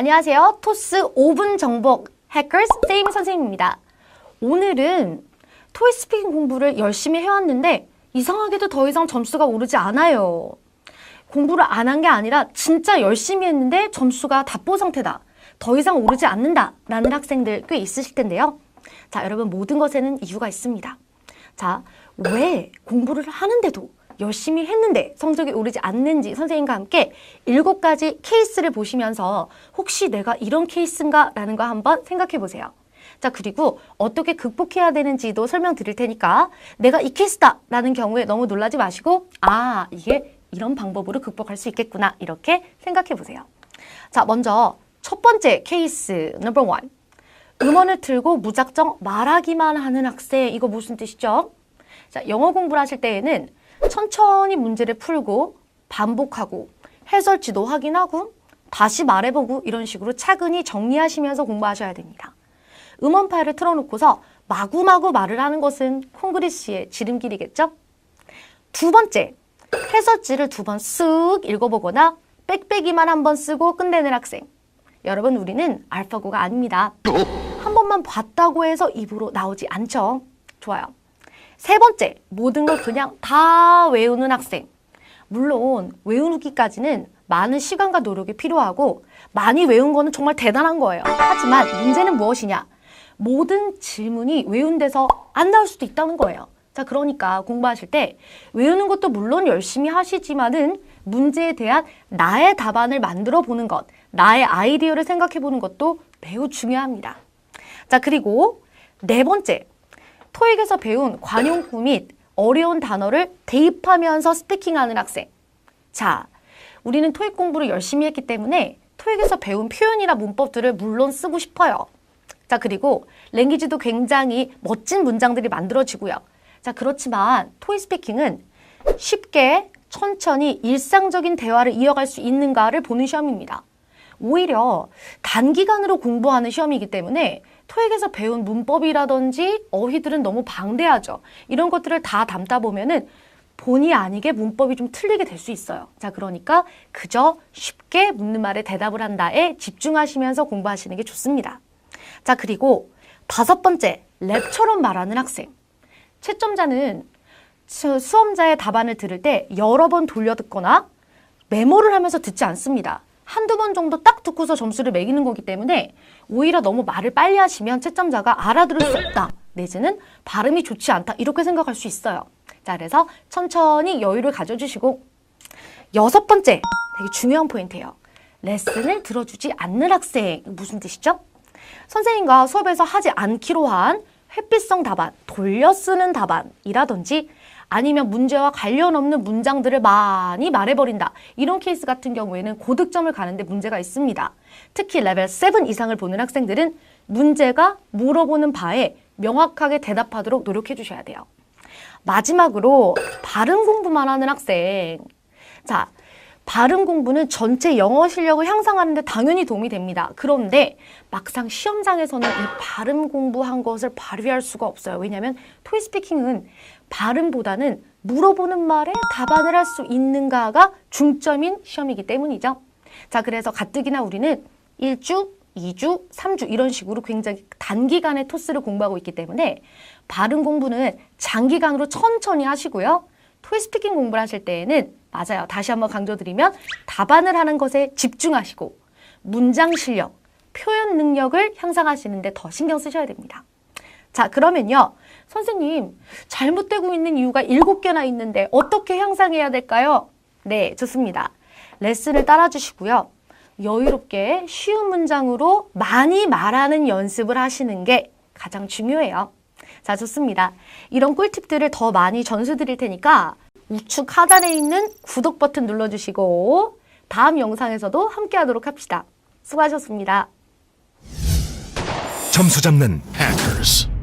안녕하세요. 토스 5분 정복 해커스 세임 선생님입니다. 오늘은 토익 스피킹 공부를 열심히 해왔는데 이상하게도 더 이상 점수가 오르지 않아요. 공부를 안 한 게 아니라 진짜 열심히 했는데 점수가 답보 상태다. 더 이상 오르지 않는다. 라는 학생들 꽤 있으실 텐데요. 자, 여러분 모든 것에는 이유가 있습니다. 자, 왜 공부를 하는데도 열심히 했는데 성적이 오르지 않는지 선생님과 함께 일곱 가지 케이스를 보시면서 혹시 내가 이런 케이스인가 라는 거 한번 생각해 보세요. 자, 그리고 어떻게 극복해야 되는지도 설명드릴 테니까 내가 이 케이스다 라는 경우에 너무 놀라지 마시고 아, 이게 이런 방법으로 극복할 수 있겠구나 이렇게 생각해 보세요. 자, 먼저 첫 번째 케이스 넘버 원. 음원을 틀고 무작정 말하기만 하는 학생 이거 무슨 뜻이죠? 자, 영어 공부를 하실 때에는 천천히 문제를 풀고 반복하고 해설지도 확인하고 다시 말해보고 이런 식으로 차근히 정리하시면서 공부하셔야 됩니다. 음원 파일을 틀어놓고서 마구마구 말을 하는 것은 콩그리스의 지름길이겠죠? 두 번째, 해설지를 두 번 쓱 읽어보거나 빽빽이만 한 번 쓰고 끝내는 학생. 여러분, 우리는 알파고가 아닙니다. 한 번만 봤다고 해서 입으로 나오지 않죠. 좋아요. 세 번째, 모든 걸 그냥 다 외우는 학생. 물론 외우기까지는 많은 시간과 노력이 필요하고 많이 외운 거는 정말 대단한 거예요. 하지만 문제는 무엇이냐? 모든 질문이 외운 데서 안 나올 수도 있다는 거예요. 자, 그러니까 공부하실 때 외우는 것도 물론 열심히 하시지만은 문제에 대한 나의 답안을 만들어 보는 것, 나의 아이디어를 생각해 보는 것도 매우 중요합니다. 자, 그리고 네 번째. 토익에서 배운 관용구 및 어려운 단어를 대입하면서 스피킹하는 학생. 자, 우리는 토익 공부를 열심히 했기 때문에 토익에서 배운 표현이나 문법들을 물론 쓰고 싶어요. 자, 그리고 랭귀지도 굉장히 멋진 문장들이 만들어지고요. 자, 그렇지만 토익 스피킹은 쉽게 천천히 일상적인 대화를 이어갈 수 있는가를 보는 시험입니다. 오히려 단기간으로 공부하는 시험이기 때문에 토익에서 배운 문법이라든지 어휘들은 너무 방대하죠. 이런 것들을 다 담다 보면은 본의 아니게 문법이 좀 틀리게 될 수 있어요. 자, 그러니까 그저 쉽게 묻는 말에 대답을 한다에 집중하시면서 공부하시는 게 좋습니다. 자, 그리고 다섯 번째, 랩처럼 말하는 학생. 채점자는 수- 수험자의 답안을 들을 때 여러 번 돌려 듣거나 메모를 하면서 듣지 않습니다. 한두 번 정도 딱 듣고서 점수를 매기는 거기 때문에 오히려 너무 말을 빨리 하시면 채점자가 알아들을 수 없다. 내지는 발음이 좋지 않다. 이렇게 생각할 수 있어요. 자, 그래서 천천히 여유를 가져주시고 여섯 번째, 되게 중요한 포인트예요. 레슨을 들어주지 않는 학생. 무슨 뜻이죠? 선생님과 수업에서 하지 않기로 한 회피성 답안, 돌려 쓰는 답안이라든지 아니면 문제와 관련 없는 문장들을 많이 말해버린다. 이런 케이스 같은 경우에는 고득점을 가는데 문제가 있습니다. 특히 레벨 7 이상을 보는 학생들은 문제가 물어보는 바에 명확하게 대답하도록 노력해 주셔야 돼요. 마지막으로 발음 공부만 하는 학생. 자, 발음 공부는 전체 영어 실력을 향상하는 데 당연히 도움이 됩니다. 그런데 막상 시험장에서는 이 발음 공부한 것을 발휘할 수가 없어요. 왜냐하면 토이 스피킹은 발음보다는 물어보는 말에 답안을 할 수 있는가가 중점인 시험이기 때문이죠. 자, 그래서 가뜩이나 우리는 1주, 2주, 3주 이런 식으로 굉장히 단기간에 토스를 공부하고 있기 때문에 발음 공부는 장기간으로 천천히 하시고요. 토이 스피킹 공부를 하실 때에는 맞아요. 다시 한번 강조드리면 답안을 하는 것에 집중하시고 문장 실력, 표현 능력을 향상하시는데 더 신경 쓰셔야 됩니다. 자, 그러면요. 선생님, 잘못되고 있는 이유가 일곱 개나 있는데 어떻게 향상해야 될까요? 네, 좋습니다. 레슨을 따라주시고요. 여유롭게 쉬운 문장으로 많이 말하는 연습을 하시는 게 가장 중요해요. 자, 좋습니다. 이런 꿀팁들을 더 많이 전수 드릴 테니까 우측 하단에 있는 구독 버튼 눌러주시고 다음 영상에서도 함께 하도록 합시다. 수고하셨습니다. 점수 잡는 Hackers.